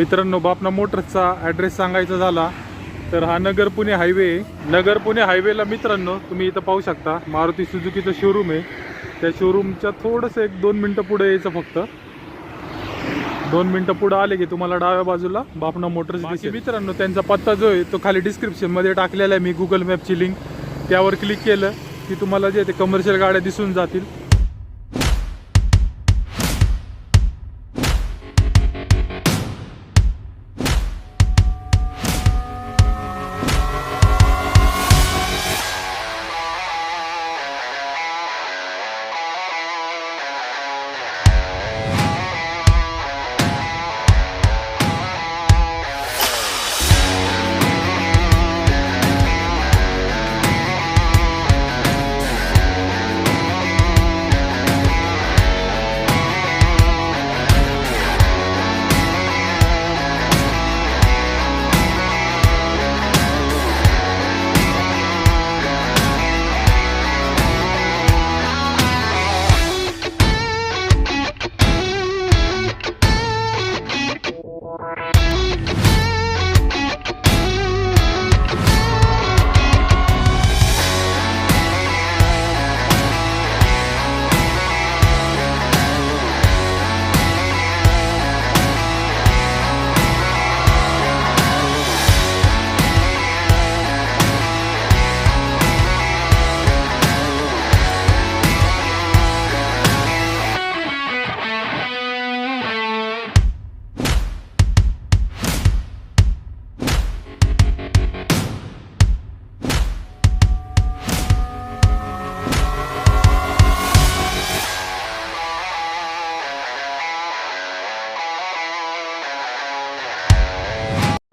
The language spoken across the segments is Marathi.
मित्रांनो बापना मोटर्सचा ॲड्रेस सांगायचा झाला तर हा नगर पुणे हायवे आहे. नगर पुणे हायवेला मित्रांनो तुम्ही इथं पाहू शकता मारुती सुझुकीचं शोरूम आहे. त्या शोरूमच्या थोडंसं एक दोन मिनटं पुढे यायचं फक्त. दोन मिनटं पुढे आले की तुम्हाला डाव्या बाजूला बापना मोटर्स दिसेल. मित्रांनो त्यांचा पत्ता जो आहे तो खाली डिस्क्रिप्शनमध्ये टाकलेला आहे. मी गुगल मॅपची लिंक त्यावर क्लिक केलं की तुम्हाला जे ते कमर्शियल गाड्या दिसून जातील.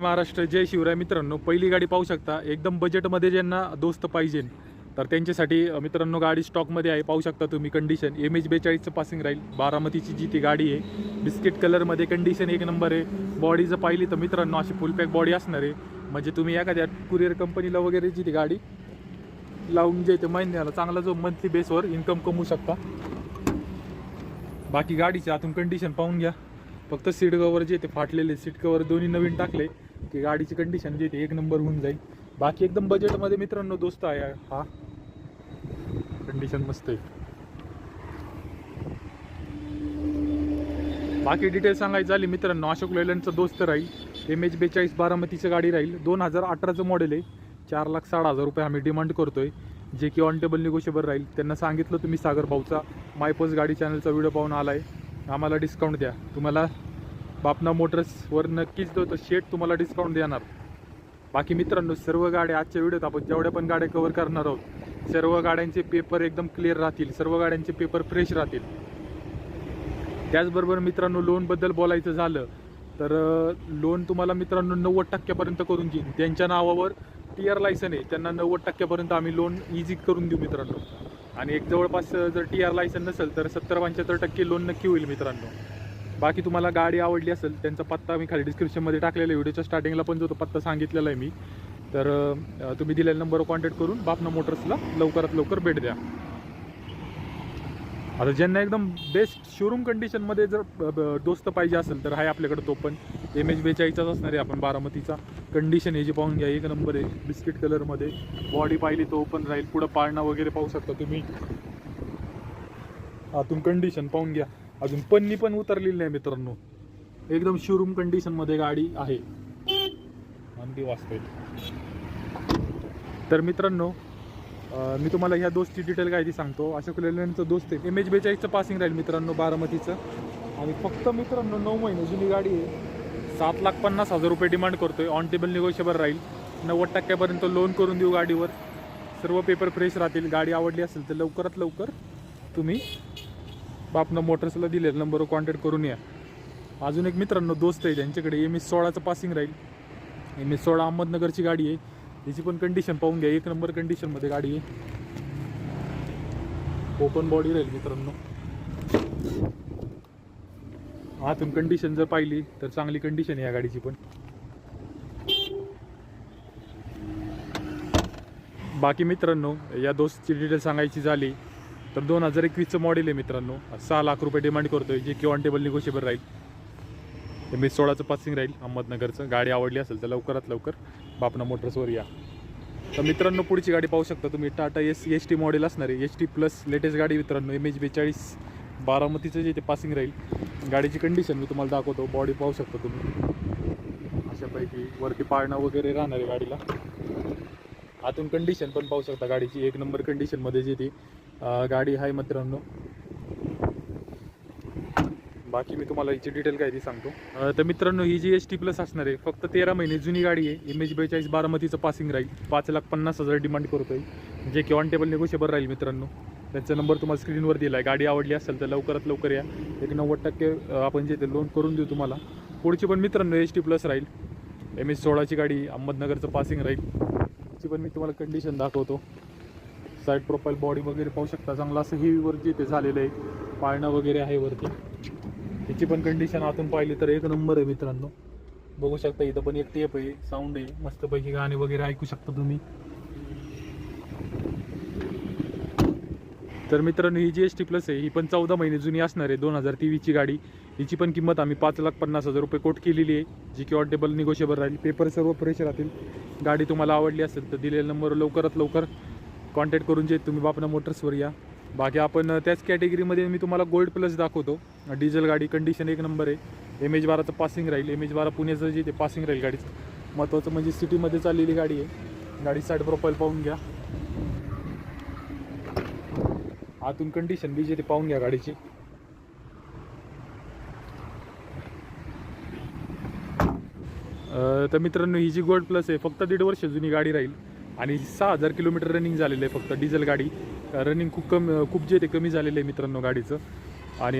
महाराष्ट्र जय शिवराय. मित्रांनो पहिली गाडी पाहू शकता. एकदम बजेटमध्ये ज्यांना दोस्त पाहिजे तर त्यांच्यासाठी मित्रांनो गाडी स्टॉकमध्ये आहे. पाहू शकता तुम्ही कंडिशन एम एच बेचाळीसचं पासिंग राहील. बारामतीची जी ती गाडी आहे बिस्किट कलरमध्ये कंडिशन एक नंबर आहे. बॉडी जर पाहिली तर मित्रांनो अशी फुल पॅक बॉडी असणार आहे. म्हणजे तुम्ही एखाद्या कुरिअर कंपनीला वगैरे जी ती गाडी लावून जे ते महिन्याला चांगला जो मंथली बेसवर इन्कम कमवू शकता. बाकी गाडीची आतून कंडिशन पाहून घ्या. फक्त सीट कवर जे ते फाटलेले सीट कवर दोन्ही नवीन टाकले. की गाडीची कंडिशन जे ते एक नंबर होऊन जाईल. बाकी एकदम बजेटमध्ये मित्रांनो दोस्त आहे हा. कंडिशन मस्त आहे. बाकी डिटेल सांगायचं झाली मित्रांनो अशोक लेलंडचं दोस्त राहील. एम एच बेचाळीस बारामतीचं गाडी राहील. दोन हजार अठराचं मॉडेल आहे. चार लाख साठ हजार रुपये आम्ही डिमांड करतोय. जे की ऑन टेबल निगोशिएबल राहील. त्यांना सांगितलं तुम्ही सागर भाऊचा. मायपोस गाडी चॅनलचा व्हिडिओ पाहून आलाय. आम्हाला डिस्काउंट द्या. तुम्हाला बापना मोटर्सवर नक्कीच तो शेट तुम्हाला डिस्काउंट देणार. बाकी मित्रांनो सर्व गाड्या आजच्या व्हिडिओत आपण जेवढ्या पण गाड्या कवर करणार आहोत सर्व गाड्यांचे पेपर एकदम क्लिअर राहतील सर्व गाड्यांचे पेपर फ्रेश राहतील. त्याचबरोबर मित्रांनो लोनबद्दल बोलायचं झालं तर लोन तुम्हाला मित्रांनो नव्वद टक्क्यापर्यंत करून देईन. त्यांच्या नावावर टी आर लायसन आहे. त्यांना नव्वद टक्क्यापर्यंत आम्ही लोन इझी करून देऊ मित्रांनो. आणि एक जवळपास जर टी आर लायसन नसेल तर सत्तर पंच्याहत्तर टक्के लोन नक्की होईल मित्रांनो. बाकी तुम्हाला गाडी आवडली असेल त्यांचा पत्ता मी खाली डिस्क्रिप्शनमध्ये टाकलेला आहे. व्हिडिओच्या स्टार्टिंगला पण जो तो पत्ता सांगितलेला आहे मी. तर तुम्ही दिलेल्या नंबरवर कॉन्टॅक्ट करून बापना मोटर्सला लवकरात लवकर भेट द्या. आता ज्यांना एकदम बेस्ट शोरूम कंडिशनमध्ये जर ब- दोस्त पाहिजे असेल तर आहे आपल्याकडे तो पण. एम एच बेचाळीसचाच असणार आहे आपण बारामतीचा. कंडिशन हे जे पाहून घ्या. एक नंबर आहे बिस्किट कलरमध्ये बॉडी पाहिली तो ओपन राहील. पुढं पाळणा वगैरे पाहू शकता तुम्ही. आतून कंडिशन पाहून घ्या. अजून पन्नी पण उतरलेली नाही मित्रांनो. एकदम शोरूम कंडिशनमध्ये गाडी आहे. तर मित्रांनो मी तुम्हाला ह्या दोस्तची डिटेल काय ती सांगतो. अशोक लेलंडचं दोस्त आहे. एम एच बेचाळीसचं पासिंग राहील मित्रांनो बारामतीचं. आणि फक्त मित्रांनो नऊ महिने जुनी गाडी आहे. सात लाख पन्नास हजार रुपये डिमांड करतो आहे ऑन टेबल निगोशिएबल राहील. नव्वद टक्क्यापर्यंत लोन करून देऊ गाडीवर. सर्व पेपर फ्रेश राहतील. गाडी आवडली असेल तर लवकरात लवकर तुम्ही बापनं मोटर्सला दिले नंबर कॉन्टॅक्ट करून या. अजून एक मित्रांनो दोस्त आहे त्यांच्याकडे एम एस सोळाचं पासिंग राहील. एम एस सोळा अहमदनगरची गाडी आहे. त्याची पण कंडिशन पाहून घ्या. एक नंबर कंडिशनमध्ये गाडी आहे. ओपन बॉडी राहील मित्रांनो. आतून कंडिशन जर पाहिली तर चांगली कंडिशन आहे या गाडीची पण. बाकी मित्रांनो या दोस्तची डिटेल सांगायची झाली. तर दोन हजार एकवीसचं मॉडेल आहे मित्रांनो. सहा लाख रुपये डिमांड करतोय. जे की ऑन टेबल निगोशिएबल राहील. एम एस सोळाचं पासिंग राहील अहमदनगरचं. गाडी आवडली असेल तर लवकरात लवकर बापना मोटर्सवर या. तर मित्रांनो पुढची गाडी पाहू शकता तुम्ही. Tata Ace H T model असणार आहे. एच टी प्लस लेटेस्ट गाडी मित्रांनो. एम एच बेचाळीस बारामतीचं जे ते पासिंग राहील. गाडीची कंडिशन मी तुम्हाला दाखवतो. बॉडी पाहू शकता तुम्ही. अशापैकी वरती पाळणं वगैरे राहणार आहे गाडीला. आतून कंडिशन पण पाहू शकता. गाडीची एक नंबर कंडिशनमध्ये जी ती गाडी आहे मित्रांनो. बाकी मी तुम्हाला हिची डिटेल काय ती सांगतो. तर मित्रांनो ही जी एस टी प्लस असणार आहे. फक्त तेरा महिने जुनी गाडी आहे. एम एच बेचाळीस बारामतीचं पासिंग राहील. पाच लाख पन्नास हजार डिमांड करतो आहे जे की ऑन टेबल निगोशिएबल राहील मित्रांनो. त्यांचा नंबर तुम्हाला स्क्रीनवर दिला आहे गाडी आवडली असेल तर लवकरात लवकर या. एक नव्वद टक्के आपण जे ते लोन करून देऊ तुम्हाला. पुढची पण मित्रांनो एच टी प्लस राहील. एम एच सोळाची गाडी अहमदनगरचं पासिंग राहील. ची पण मी तुम्हाला कंडिशन दाखवतो. साईड प्रोफाईल बॉडी वगैरे पाहू शकता. चांगलं असं हेवीवरती ते झालेलं आहे पाळणं वगैरे आहे वरती. त्याची पण कंडिशन आतून पाहिली तर एक नंबर आहे मित्रांनो. बघू शकता इथं पण एक टेप आहे साऊंड आहे. मस्तपैकी गाणे वगैरे ऐकू शकता तुम्ही. तर मित्रांनो ही जी एस टी प्लस आहे. ही पण चौदा महिने जुनी असणार आहे दोन हजार तेवीसची गाडी. हिची पण किंमत आम्ही पाच लाख पन्नास हजार रुपये कोट केलेली आहे. जी की ऑटेबल निगोशिएबल राहील. पेपर सर्व फ्रेश राहतील. गाडी तुम्हाला आवडली असेल तर दिलेल्या नंबर लवकरात लवकर कॉन्टॅक्ट करून जे तुम्ही बापना मोटर्सवर या. बाकी आपण त्याच कॅटेगरीमध्ये मी तुम्हाला गोल्ड प्लस दाखवतो. डिझेल गाडी कंडिशन एक नंबर आहे. एम एच बाराचं पासिंग राहील. एम एच बारा पुण्याचं जे ते पासिंग राहील गाडीचं. महत्त्वाचं म्हणजे सिटीमध्ये चाललेली गाडी आहे. गाडी साईड प्रोफाईल पाहून घ्या. आतून कंडिशन बी जे ते पाहून घ्या गाडीची. तर मित्रांनो ही जी गोल्ड प्लस आहे फक्त दीड वर्ष जुनी गाडी राहील. आणि सहा हजार किलोमीटर रनिंग झालेलं आहे फक्त डिझेल गाडी. रनिंग खूप कमी खूप जे ते कमी झालेलं आहे मित्रांनो गाडीचं. आणि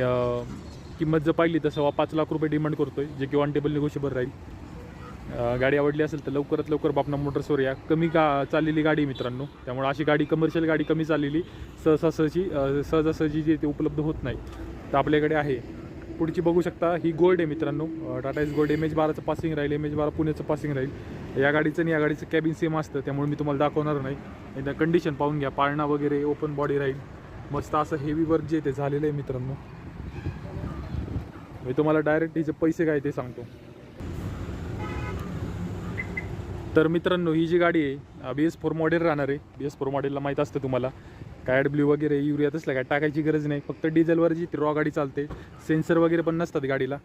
किंमत जर पाहिली तर सव्वा पाच लाख रुपये डिमांड करतो आहे जे की ऑन टेबल निगोशिबल राहील. गाडी आवडली असेल तर लवकरात लवकर बापना मोटर्सवर या. कमी का चाललेली गाडी आहे मित्रांनो. त्यामुळे अशी गाडी कमर्शियल गाडी कमी चाललेली. सहसासहजी सहजासहजी जे ते उपलब्ध होत नाही. तर आपल्याकडे आहे. पुढची बघू शकता. ही गोल्ड आहे मित्रांनो. Tata Ace gold M H बाराचं passing राहील एम एच बारा पुण्याचं पासिंग राहील. या गाडीचं आणि या गाडीचं कॅबिन सेम असतं त्यामुळे मी तुम्हाला दाखवणार नाही. एकदा कंडिशन पाहून घ्या. पाळणा वगैरे ओपन बॉडी राहील. मस्त असं हेवी वर्क जे ते झालेलं आहे मित्रांनो. मी तुम्हाला डायरेक्ट हिचे पैसे काय ते सांगतो. तर मित्रांनो ही जी गाडी आहे बी एस फोर मॉडेल राहणार आहे. बी एस फोर मॉडेलला माहीत असतं तुम्हाला. काय ब्ल्यू वगैरे युरिया तसलं काय टाकायची गरज नाही. फक्त डिझेलवर जी रॉ गाडी चालते सेन्सर वगैरे पण नसतात गाडीला.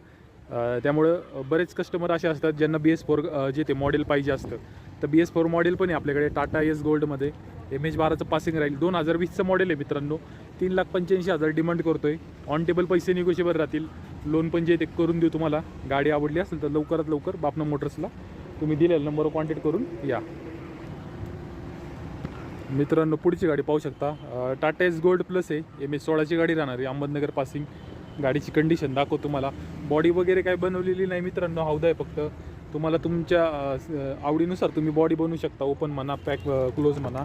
त्यामुळं बरेच कस्टमर असे असतात ज्यांना बी एस फोर जे ते मॉडेल पाहिजे असतं. तर बी एस फोर मॉडेल पण आहे आपल्याकडे टाटा एस गोल्डमध्ये एम एच बाराचं पासिंग राहील. दोन हजार वीसचं मॉडेल आहे मित्रांनो. तीन लाख पंच्याऐंशी हजार डिमांड करतो आहे ऑन टेबल पैसे निगोशिएबल राहतील. लोन पण जे ते करून देऊ तुम्हाला. गाडी आवडली असेल तर लवकरात लवकर बापना मोटर्सला तुम्ही दिलेला नंबरवर कॉन्टॅक्ट करून या. मित्रांनो पुढची गाडी पाहू शकता. टाटा एस गोल्ड प्लस आहे. एम एस सोळाची गाडी राहणार आहे. अहमदनगर पासिंग. गाडीची कंडिशन दाखव तुम्हाला बॉडी वगैरे काय बनवलेली नाही मित्रांनो हौदा आहे फक्त. तुम्हाला तुमच्या आवडीनुसार तुम्ही बॉडी बनवू शकता. ओपन म्हणा पॅक क्लोज म्हणा.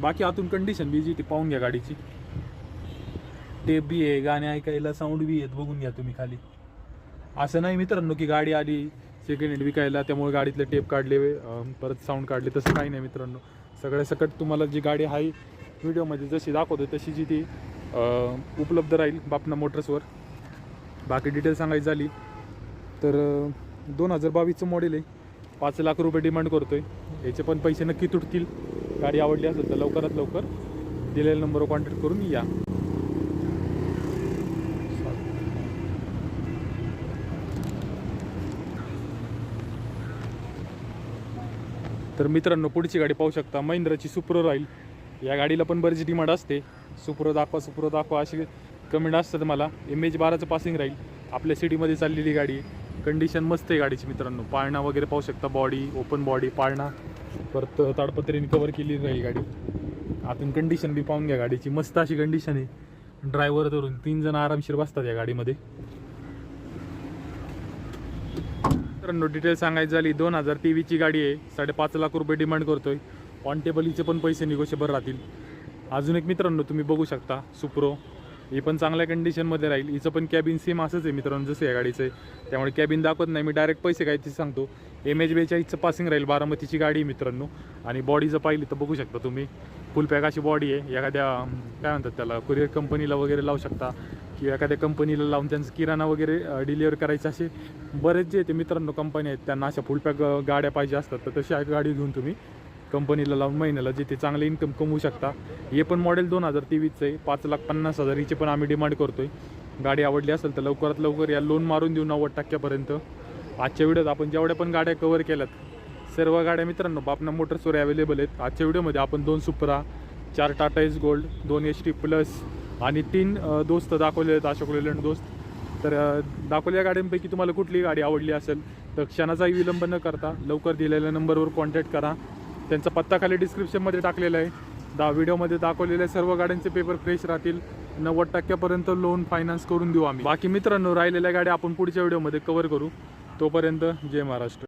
बाकी आतून कंडिशन बी जी ती पाहून घ्या गाडीची. टेप बी आहे गाणे ऐकायला साऊंड बी आहेत. बघून घ्या तुम्ही खाली. असं नाही मित्रांनो की गाडी आली सेकंड हँड विकायला त्यामुळे गाडीतले टेप काढले परत साऊंड काढले तसं काही नाही मित्रांनो. सगळ्या सकट तुम्हाला जी गाडी आहे व्हिडिओमध्ये जशी दाखवतो तशी जी ती उपलब्ध राहील बापना मोटर्सवर. बाकी डिटेल सांगायची झाली तर दोन हजार बावीसचं मॉडेल आहे. पाच लाख रुपये डिमांड करतो आहे याचे पण पैसे नक्की तुटतील. गाडी आवडली असेल तर लवकरात लवकर दिलेल्या नंबरवर कॉन्टॅक्ट करून या. तर मित्रांनो पुढची गाडी पाहू शकता. महिंद्राची सुप्रो राहील. या गाडीला पण बरीच डिमांड असते. सुप्रो दाखवा सुप्रो दाखवा अशी कमेंट असतात मला. एम एच बाराचं पासिंग राहील. आपल्या सिटीमध्ये चाललेली गाडी कंडिशन मस्त आहे गाडीची मित्रांनो. पाळणा वगैरे पाहू शकता. बॉडी ओपन बॉडी पाळणा. परत ताडपत्रीने कवर केलेली राहील गाडी. आतून कंडिशन बी पाहून घ्या गाडीची. मस्त अशी कंडिशन आहे. ड्रायव्हर धरून तीन जण आरामशीर बसतात या गाडीमध्ये. मित्रांनो डिटेल सांगायची झाली दोन हजार तेवीसची गाडी आहे. साडेपाच लाख रुपये डिमांड करतोय. ऑन टेबलीचे पण पैसे निगोशेबर राहतील. अजून एक मित्रांनो तुम्ही बघू शकता सुप्रो ही पण चांगल्या कंडिशनमध्ये राहील. हिचं पण कॅबिन सेम असंच आहे मित्रांनो जसं या गाडीचं आहे. त्यामुळे कॅबिन दाखवत नाही मी डायरेक्ट पैसे काय ते सांगतो. एम एच बेचाळीसचं पासिंग राहील बारामतीची गाडी आहे मित्रांनो. आणि बॉडी जर पाहिली तर बघू शकता तुम्ही. फुल पॅक अशी बॉडी आहे. एखाद्या काय म्हणतात त्याला कुरिअर कंपनीला वगैरे लावू शकता. किंवा एखाद्या कंपनीला लावून त्यांचं किराणा वगैरे डिलिव्हर करायचं असे बरेच जे ते मित्रांनो कंपनी आहेत त्यांना अशा फुल पॅक गाड्या पाहिजे असतात. तर तशी गाडी घेऊन तुम्ही कंपनीला लावून महिन्याला जे ते चांगले इन्कम कमवू शकता. हे पण मॉडेल दोन हजार तेवीसचं आहे. पाच लाख पन्नास हजार हिचे पण आम्ही डिमांड करतो आहे गाडी आवडली असेल तर लवकरात लवकर या लोन मारून देऊ नव्वद टक्क्यापर्यंत. आजच्या व्हिडिओत आपण जेवढ्या पण गाड्या कवर केल्यात सर्व गाड्या मित्रांनो बापना मोटर्सवर अवेलेबल आहेत. आजच्या व्हिडिओमध्ये आपण दोन सुपरा चार टाटा एस गोल्ड दोन एच टी प्लस आणि तीन दोस्त दाखवले आहेत अशोक लेलंड दोस्त. तर दाखवलेल्या गाड्यांपैकी तुम्हाला कुठली गाडी आवडली असेल तर क्षणाचाही विलंब न करता लवकर दिलेल्या नंबरवर कॉन्टॅक्ट करा. त्यांचा पत्ता खाली डिस्क्रिप्शनमध्ये टाकलेला आहे. दा व्हिडिओमध्ये दाखवलेल्या सर्व गाड्यांचे पेपर फ्रेश राहतील. नव्वद टक्क्यापर्यंत लोन फायनान्स करून देऊ आम्ही. बाकी मित्रांनो राहिलेल्या गाड्या आपण पुढच्या व्हिडिओमध्ये कवर करू. तोपर्यंत जय महाराष्ट्र.